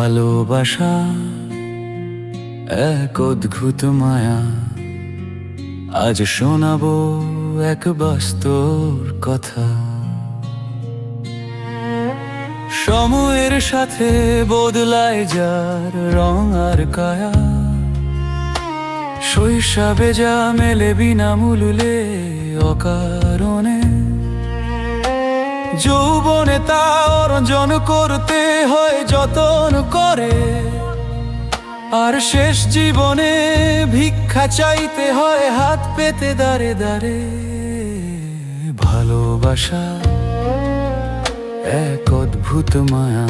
ভালোবাসা, এক অদ্ভুত মায়া। আজ শোনাবো এক বাস্তর কথা। সময়ের সাথে বদলায় যার রং আর কায়া। শৈশবে যা মেলে বিনামূল্যে অকারণে। যৌবনে তা অর্জন করতে হয় যতন করে। আর শেষ জীবনে ভিক্ষা চাইতে হয় হাত পেতে দাঁড়ে দাঁড়ে ভালোবাসা, এক অদ্ভুত মায়া।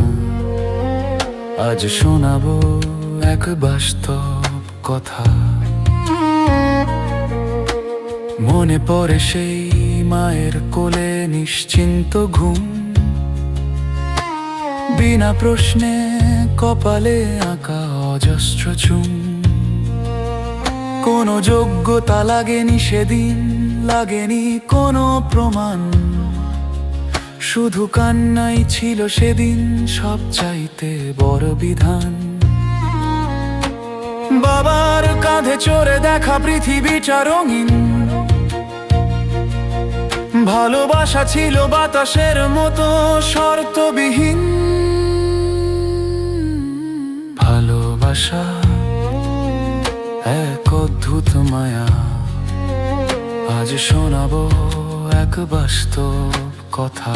আজ শোনাবো এক বাস্তব কথা। মনে পড়ে সেই মায়ের কোলে নিশ্চিন্ত ঘুম। বিনা প্রশ্নে কপালে আঁকা অজস্র চুম কোনো যোগ্যতা লাগেনি সেদিন, লাগেনি কোনো প্রমাণ। শুধু কান্নাই ছিল সেদিন, সব চাইতে বড় বিধান। বাবার কাঁধে চড়ে দেখা পৃথিবীটা রঙিন। ভালোবাসা ছিল বাতাসের মতো শর্তবিহীন। ভালোবাসা এক অদ্ভুত মায়া। আজ শোনাবো এক বাস্তব কথা।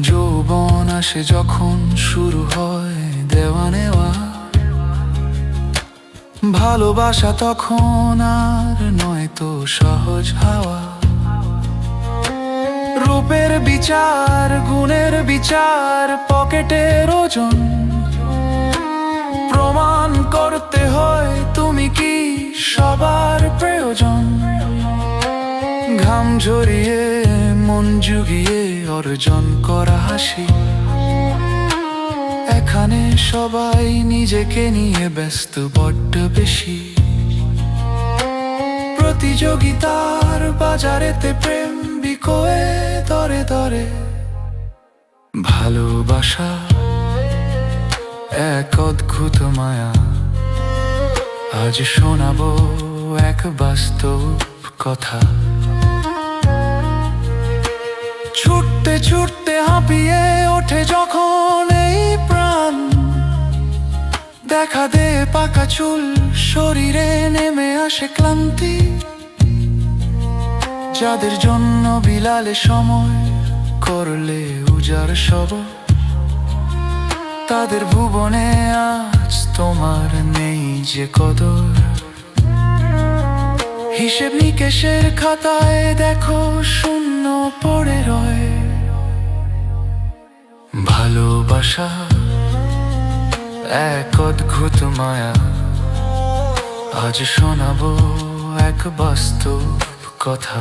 যৌবন আসে যখন শুরু হয় দেওয়া নেওয়া। ভালোবাসা তখন আর নয় তো সহজ হাওয়া। রূপের বিচার, গুণের বিচার, পকেটের ওজন। প্রমাণ করতে হয় তুমি কি সবার প্রয়োজন। ঘাম ঝরিয়ে মন জুগিয়ে অর্জন করা হাসি। এখানে সবাই নিজেকে নিয়ে ব্যস্ত বড্ড বেশি। প্রতিযোগিতার বাজারেতে প্রেম বিকোয়ে দরে দরে। ভালোবাসা, এক অদ্ভুত মায়া। আজ শোনাবো এক বাস্তব কথা। ছুটতে ছুটতে হাঁপিয়ে ওঠে যখন এই প্রাণ। দেখা দে পাকা চুল, শরীরে নেমে আসে ক্লান্তি। যাদের জন্য বিলালে সময়, করলে উজার সব তাদের ভুবনে আজ তোমার নেই যে কদর। হিসেব নিকেশের খাতায় দেখো শূন্য পড়ে রয়। ভালোবাসা, এক অদ্ভুত মায়া। আজ শোনাবো এক বাস্তব কথা।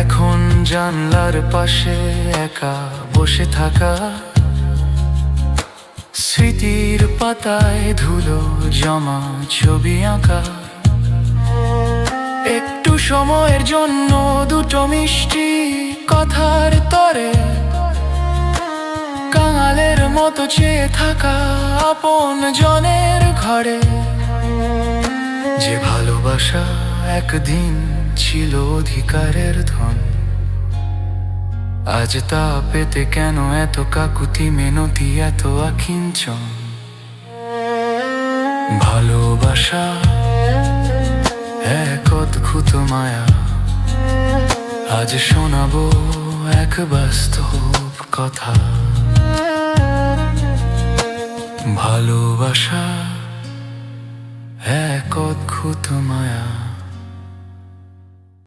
এখন জানলার পাশে একা বসে থাকা স্মৃতির পাতায় ধুলো জমা ছবি আঁকা। একটু সময়ের জন্য দুটো মিষ্টি কথার তরে কাঙালের মতো চেয়ে থাকা আপন জনের ঘরে। যে ভালোবাসা একদিন ছিল অধিকারের ধন আজ তা পেতে কেন এত কাকুতি মেনতি, এত আকিঞ্চন ভালোবাসা এক অদ্ভুত মায়া। আজ শোনাবো এক বাস্তব কথা। ভালোবাসা এক অদ্ভুত মায়া।